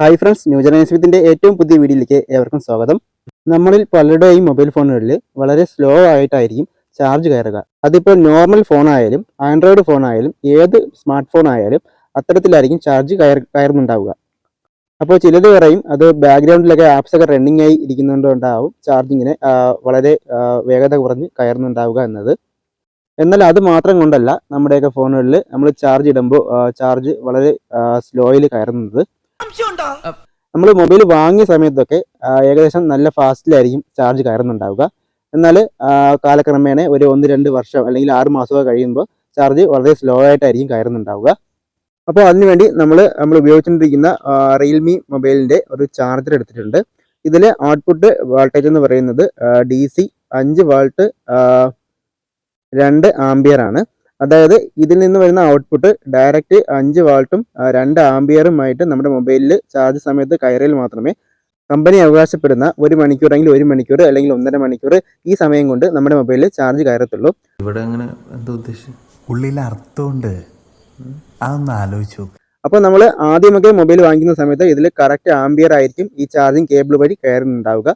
Hi friends new ജനറേഷൻസിന്റെ ഏറ്റവും പുതിയ വീഡിയോയിലേക്ക് ഏവർക്കും സ്വാഗതം. നമ്മളിൽ പലരുടെയും മൊബൈൽ ഫോണുകളിൽ വളരെ സ്ലോ ആയിട്ടായിരിക്കും ചാർജ് കയറുക. അതിപ്പോൾ നോർമൽ ഫോണായാലും ആൻഡ്രോയിഡ് ഫോണായാലും ഏത് സ്മാർട്ട് ഫോൺ ആയാലും അത്തരത്തിലായിരിക്കും ചാർജ് കയർ കയറുന്നുണ്ടാവുക. അപ്പോൾ ചിലത് പറയും അത് ബാക്ക്ഗ്രൗണ്ടിലൊക്കെ ആപ്സ് ഒക്കെ റണ്ണിങ് ആയി ഇരിക്കുന്നതുകൊണ്ടാവും ചാർജിങ്ങിനെ വളരെ വേഗത കുറഞ്ഞ് കയറുന്നുണ്ടാവുക എന്നത്. എന്നാൽ അത് മാത്രം കൊണ്ടല്ല നമ്മുടെയൊക്കെ ഫോണുകളിൽ നമ്മൾ ചാർജ് ഇടുമ്പോൾ ചാർജ് വളരെ സ്ലോയിൽ കയറുന്നത്. നമ്മൾ മൊബൈൽ വാങ്ങിയ സമയത്തൊക്കെ ഏകദേശം നല്ല ഫാസ്റ്റിലായിരിക്കും ചാർജ് കയറുന്നുണ്ടാവുക. എന്നാൽ കാലക്രമേണ ഒരു ഒന്ന് രണ്ട് വർഷം അല്ലെങ്കിൽ ആറ് മാസമൊക്കെ കഴിയുമ്പോൾ ചാർജ് വളരെ സ്ലോ ആയിട്ടായിരിക്കും കയറുന്നുണ്ടാവുക. അപ്പോൾ അതിനുവേണ്ടി നമ്മൾ നമ്മൾ ഉപയോഗിച്ചുകൊണ്ടിരിക്കുന്ന റിയൽമി മൊബൈലിന്റെ ഒരു ചാർജർ എടുത്തിട്ടുണ്ട്. ഇതിലെ ഔട്ട്പുട്ട് വോൾട്ടേജ് എന്ന് പറയുന്നത് ഡി സി അഞ്ച് വാൾട്ട് രണ്ട് ആംബിയർ ആണ്. അതായത് ഇതിൽ നിന്ന് വരുന്ന ഔട്ട്പുട്ട് ഡയറക്റ്റ് അഞ്ച് വാൾട്ടും രണ്ട് ആംബിയറുമായിട്ട് നമ്മുടെ മൊബൈലിൽ ചാർജ് സമയത്ത് കയറിയാൽ മാത്രമേ കമ്പനി അവകാശപ്പെടുന്ന ഒരു അല്ലെങ്കിൽ ഒരു മണിക്കൂർ അല്ലെങ്കിൽ ഒന്നര മണിക്കൂർ ഈ സമയം കൊണ്ട് നമ്മുടെ മൊബൈലിൽ ചാർജ് കയറത്തുള്ളൂ. ഇവിടെ അങ്ങനെ എന്താ ഉദ്ദേശിച്ചത് ഉള്ളിൽ അർത്ഥമുണ്ട് അതൊന്ന് ആലോചിച്ച് അപ്പോൾ നമ്മൾ ആദ്യമൊക്കെ മൊബൈൽ വാങ്ങിക്കുന്ന സമയത്ത് ഇതിൽ കറക്റ്റ് ആംബിയർ ആയിരിക്കും ഈ ചാർജിങ് കേബിൾ വഴി കയറുന്നുണ്ടാവുക.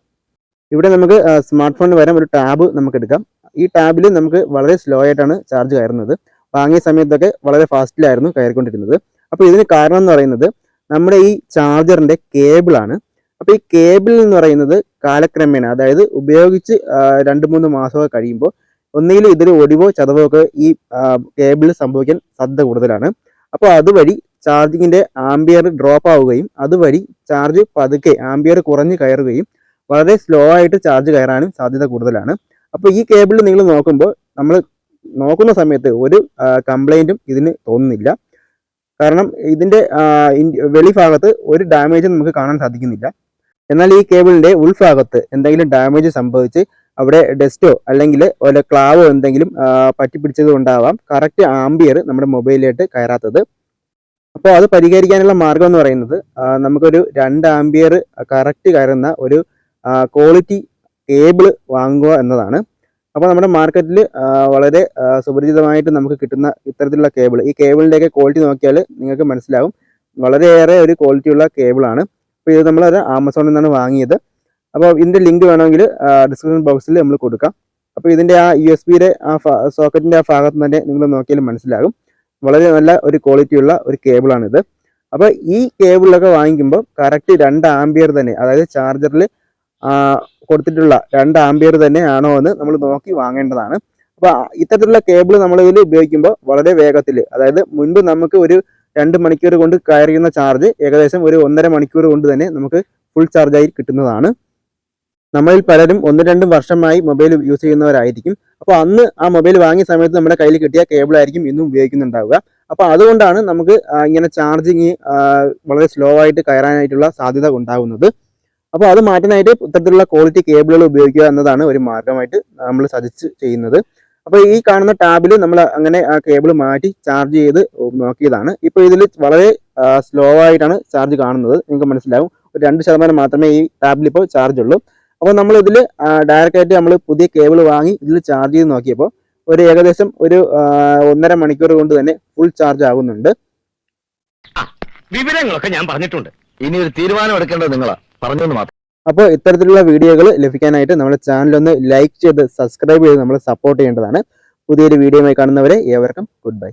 ഇവിടെ നമുക്ക് സ്മാർട്ട് ഫോണിന് വരാൻ ഒരു ടാബ് നമുക്ക് എടുക്കാം. ഈ ടാബിൽ നമുക്ക് വളരെ സ്ലോ ആയിട്ടാണ് ചാർജ് കയറുന്നത്. വാങ്ങിയ സമയത്തൊക്കെ വളരെ ഫാസ്റ്റിലായിരുന്നു കയറിക്കൊണ്ടിരുന്നത്. അപ്പോൾ ഇതിന് കാരണം എന്ന് പറയുന്നത് നമ്മുടെ ഈ ചാർജറിന്റെ കേബിളാണ് അപ്പോൾ ഈ കേബിൾ എന്ന് പറയുന്നത് കാലക്രമേണ അതായത് ഉപയോഗിച്ച് രണ്ട് മൂന്ന് മാസമൊക്കെ കഴിയുമ്പോൾ ഒന്നുകിൽ ഇതിൽ ഒടിവോ ചതവോ ഒക്കെ ഈ കേബിളിൽ സംഭവിക്കാൻ സാധ്യത കൂടുതലാണ്. അപ്പോൾ അതുവഴി ചാർജിങ്ങിന്റെ ആംബിയർ ഡ്രോപ്പ് ആവുകയും അതുവഴി ചാർജ് പതുക്കെ ആംബിയർ കുറഞ്ഞ് കയറുകയും വളരെ സ്ലോ ആയിട്ട് ചാർജ് കയറാനും സാധ്യത കൂടുതലാണ്. അപ്പോൾ ഈ കേബിൾ നിങ്ങൾ നോക്കുമ്പോൾ നമ്മൾ നോക്കുന്ന സമയത്ത് ഒരു കംപ്ലൈന്റും ഇതിന് തോന്നുന്നില്ല. കാരണം ഇൻ- വെളിഭാഗത്ത് ഒരു ഡാമേജും നമുക്ക് കാണാൻ സാധിക്കുന്നില്ല. എന്നാൽ ഈ കേബിളിന്റെ ഉൾഭാഗത്ത് എന്തെങ്കിലും ഡാമേജ് സംഭവിച്ച് അവിടെ ഡസ്റ്റോ അല്ലെങ്കിൽ ഒരു ക്ലാവോ എന്തെങ്കിലും പറ്റിപ്പിടിച്ചത് കൊണ്ടാവാം. കറക്റ്റ് ആംബിയർ നമ്മുടെ മൊബൈലിലേക്ക് കയറാത്തത്. അപ്പോൾ അത് പരിഹരിക്കാനുള്ള മാർഗം എന്ന് പറയുന്നത് നമുക്കൊരു രണ്ട് ആംബിയർ കറക്റ്റ് കയറുന്ന ഒരു ക്വാളിറ്റി കേബിൾ വാങ്ങുക എന്നതാണ്. അപ്പോൾ നമ്മുടെ മാർക്കറ്റിൽ വളരെ സുപരിചിതമായിട്ട് നമുക്ക് കിട്ടുന്ന ഇത്തരത്തിലുള്ള കേബിൾ ഈ കേബിളിന്റെയൊക്കെ ക്വാളിറ്റി നോക്കിയാൽ നിങ്ങൾക്ക് മനസ്സിലാവും. വളരെയേറെ ഒരു ക്വാളിറ്റിയുള്ള കേബിളാണ്. അപ്പോൾ ഇത് നമ്മൾ ആമസോണിൽ നിന്നാണ് വാങ്ങിയത്. അപ്പോൾ ഇതിന്റെ ലിങ്ക് വേണമെങ്കിൽ ഡിസ്ക്രിപ്ഷൻ ബോക്സിൽ നമ്മൾ കൊടുക്കാം. അപ്പോൾ ഇതിന്റെ ആ യു എസ് ബിയുടെ ആ സോക്കറ്റിന്റെ ആ ഭാഗത്ത് തന്നെ നിങ്ങൾ നോക്കിയാലും മനസ്സിലാകും. വളരെ നല്ല ഒരു ക്വാളിറ്റിയുള്ള ഒരു കേബിളാണിത്. അപ്പോൾ ഈ കേബിളൊക്കെ വാങ്ങിക്കുമ്പോൾ കറക്റ്റ് രണ്ട് ആംബിയർ തന്നെ അതായത് ചാർജറിൽ കൊടുത്തിട്ടുള്ള രണ്ട് ആംബിയർ തന്നെയാണോ എന്ന് നമ്മൾ നോക്കി വാങ്ങേണ്ടതാണ്. അപ്പോൾ ഇത്തരത്തിലുള്ള കേബിൾ നമ്മൾ ഇതിൽ ഉപയോഗിക്കുമ്പോൾ വളരെ വേഗത്തിൽ അതായത് മുൻപ് നമുക്ക് ഒരു രണ്ട് മണിക്കൂർ കൊണ്ട് കയറിയുന്ന ചാർജ് ഏകദേശം ഒരു ഒന്നര മണിക്കൂർ കൊണ്ട് തന്നെ നമുക്ക് ഫുൾ ചാർജായി കിട്ടുന്നതാണ്. നമ്മളിൽ പലരും ഒന്ന് രണ്ടും വർഷമായി മൊബൈൽ യൂസ് ചെയ്യുന്നവരായിരിക്കും. അപ്പോൾ അന്ന് ആ മൊബൈൽ വാങ്ങിയ സമയത്ത് നമ്മുടെ കയ്യിൽ കിട്ടിയ കേബിൾ ആയിരിക്കും ഇന്നും ഉപയോഗിക്കുന്നുണ്ടാവുക. അപ്പോൾ അതുകൊണ്ടാണ് നമുക്ക് ഇങ്ങനെ ചാർജിങ് വളരെ സ്ലോ ആയിട്ട് കയറാനായിട്ടുള്ള സാധ്യത ഉണ്ടാകുന്നത്. അപ്പോൾ അത് മാറ്റാനായിട്ട് ഇത്തരത്തിലുള്ള ക്വാളിറ്റി കേബിളുകൾ ഉപയോഗിക്കുക എന്നതാണ് ഒരു മാർഗമായിട്ട് നമ്മൾ സജസ്റ്റ് ചെയ്യുന്നത്. അപ്പോൾ ഈ കാണുന്ന ടാബിൽ നമ്മൾ അങ്ങനെ ആ കേബിൾ മാറ്റി ചാർജ് ചെയ്ത് നോക്കിയതാണ്. ഇപ്പോൾ ഇതിൽ വളരെ സ്ലോ ആയിട്ടാണ് ചാർജ് കാണുന്നത്. നിങ്ങൾക്ക് മനസ്സിലാവും. ഒരു രണ്ട് ശതമാനം മാത്രമേ ഈ ടാബിൽ ഇപ്പോൾ ചാർജ് ഉള്ളൂ. അപ്പോൾ നമ്മൾ ഇതിൽ ഡയറക്റ്റ് ആയിട്ട് നമ്മൾ പുതിയ കേബിൾ വാങ്ങി ഇതിൽ ചാർജ് ചെയ്ത് നോക്കിയപ്പോൾ ഒരു ഏകദേശം ഒരു ഒന്നര മണിക്കൂർ കൊണ്ട് തന്നെ ഫുൾ ചാർജ് ആകുന്നുണ്ട് വിവരങ്ങളൊക്കെ ഞാൻ പറഞ്ഞിട്ടുണ്ട്. ഇനി ഒരു തീരുമാനം എടുക്കേണ്ടത് നിങ്ങളാ. പറഞ്ഞെന്ന് മാത്രം. അപ്പോൾ ഇത്തരത്തിലുള്ള വീഡിയോകൾ ലഭിക്കാനായിട്ട് നമ്മുടെ ചാനൽ ഒന്ന് ലൈക്ക് ചെയ്ത് സബ്സ്ക്രൈബ് ചെയ്ത് നമ്മൾ സപ്പോർട്ട് ചെയ്യേണ്ടതാണ്. പുതിയൊരു വീഡിയോയുമായി കാണുന്നവരെ ഏവർക്കും ഗുഡ് ബൈ